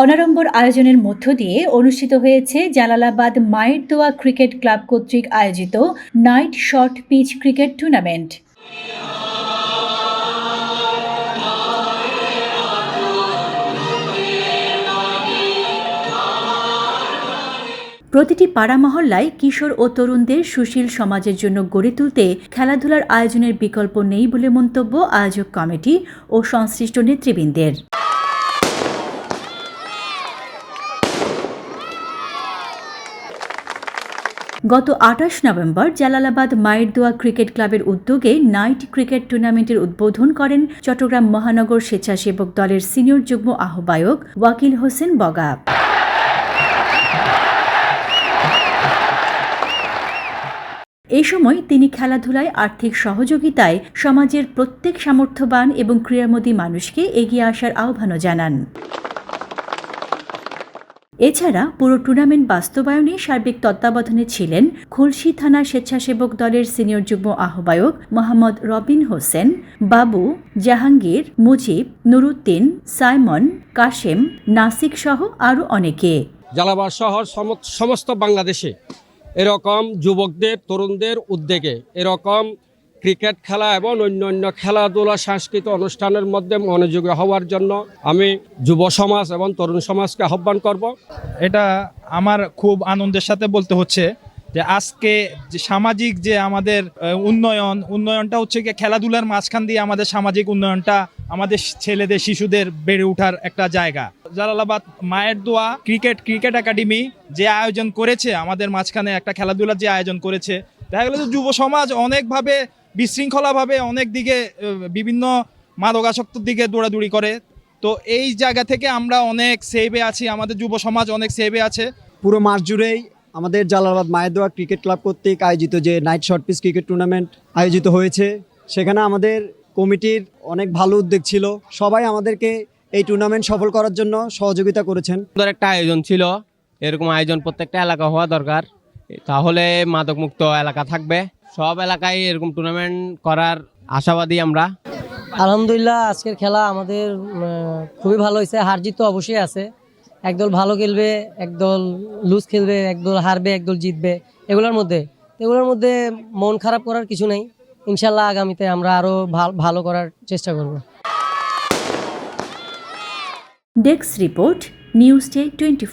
অনাড়ম্বর আয়োজনের মধ্য দিয়ে অনুষ্ঠিত হয়েছে জালালাবাদ মায়ের দোয়া ক্রিকেট ক্লাব কর্তৃক আয়োজিত night short pitch cricket tournament. প্রতিটি পাড়া মহল্লায় কিশোর ও তরুণদের সুশীল সমাজের জন্য গড়ে তুলতে খেলাধুলার আয়োজনের বিকল্প নেই বলে মন্তব্য আয়োজক কমিটি ও সংশ্লিষ্ট নেতৃবৃন্দের। গত আঠাশ নভেম্বর জালালাবাদ মায়ের দোয়া ক্রিকেট ক্লাবের উদ্যোগে নাইট ক্রিকেট টুর্নামেন্টের উদ্বোধন করেন চট্টগ্রাম মহানগর স্বেচ্ছাসেবক দলের সিনিয়র যুগ্ম আহ্বায়ক ওয়াকিল হোসেন বগা। এ সময় তিনি খেলাধুলায় আর্থিক সহযোগিতায় সমাজের প্রত্যেক সামর্থ্যবান এবং ক্রীড়ামোদী মানুষকে এগিয়ে আসার আহ্বানও জানান। এছাড়া পুরো টুর্নামেন্ট বাস্তবায়নে সার্বিক তত্ত্বাবধানে ছিলেন খুলশি থানা স্বেচ্ছাসেবক দলের সিনিয়র যুগ্ম আহ্বায়ক মোহাম্মদ রবিন হোসেন, বাবু, জাহাঙ্গীর, মুজিব, নুরুদ্দিন, সাইমন, কাশেম, নাসিক সহ আরও অনেকে। জালাবাদ শহর সম- সমস্ত বাংলাদেশে এরকম যুবকদের, তরুণদের উদ্যোগে এরকম ক্রিকেট খেলা এবং অন্যান্য খেলাধুলা, সাংস্কৃতিক অনুষ্ঠানের মধ্যে মনোযোগী হওয়ার জন্য আমি যুব সমাজ এবং তরুণ সমাজকে আহ্বান করব। এটা আমার খুব আনন্দের সাথে বলতে হচ্ছে যে আজকে যে সামাজিক যে আমাদের উন্নয়ন, উন্নয়নটা হচ্ছে কি খেলাধুলার মাঝখান দিয়ে আমাদের সামাজিক উন্নয়নটা আমাদের ছেলেদের, শিশুদের বেড়ে ওঠার একটা জায়গা। জালালাবাদ মায়ের দোয়া, ক্রিকেট ক্রিকেট একাডেমি যে আয়োজন করেছে, আমাদের মাঝখানে একটা খেলাধুলার যে আয়োজন করেছে দেখা গেল যে যুব সমাজ অনেকভাবে বিশৃঙ্খলাভাবে অনেক দিকে বিভিন্ন মাদকাসক্তর দিকে দৌড়াদৌড়ি করে। তো এই জায়গা থেকে আমরা অনেক সেভে আছি আমাদের যুব সমাজ অনেক সেভে আছে। পুরো মাস জুড়েই আমাদের জালালাবাদ মায়েদোয়া ক্রিকেট ক্লাব কর্তৃক আয়োজিত যে night short pitch cricket tournament আয়োজিত হয়েছে সেখানে আমাদের কমিটির অনেক ভালো উদ্যোগ ছিল। সবাই আমাদেরকে এই টুর্নামেন্ট সফল করার জন্য সহযোগিতা করেছেন। সুন্দর একটা আয়োজন ছিল। এরকম আয়োজন প্রত্যেকটা এলাকা হওয়া দরকার। তাহলে মাদক মুক্ত এলাকা থাকবে। সব এলাকায় এরকম টুর্নামেন্ট করার আশাবাদী আমরা। আলহামদুলিল্লাহ আজকের খেলা আমাদের খুবই ভালো হয়েছে। হার জিত তো অবশ্যই আছে। একদল ভালো খেলবে একদল লুজ খেলবে একদল হারবে একদল জিতবে। এগুলোর মধ্যে এগুলোর মধ্যে মন খারাপ করার কিছু নেই। ইনশাল্লাহ আগামীতে আমরা আরও ভাল- ভালো করার চেষ্টা করব। Desk report news day twenty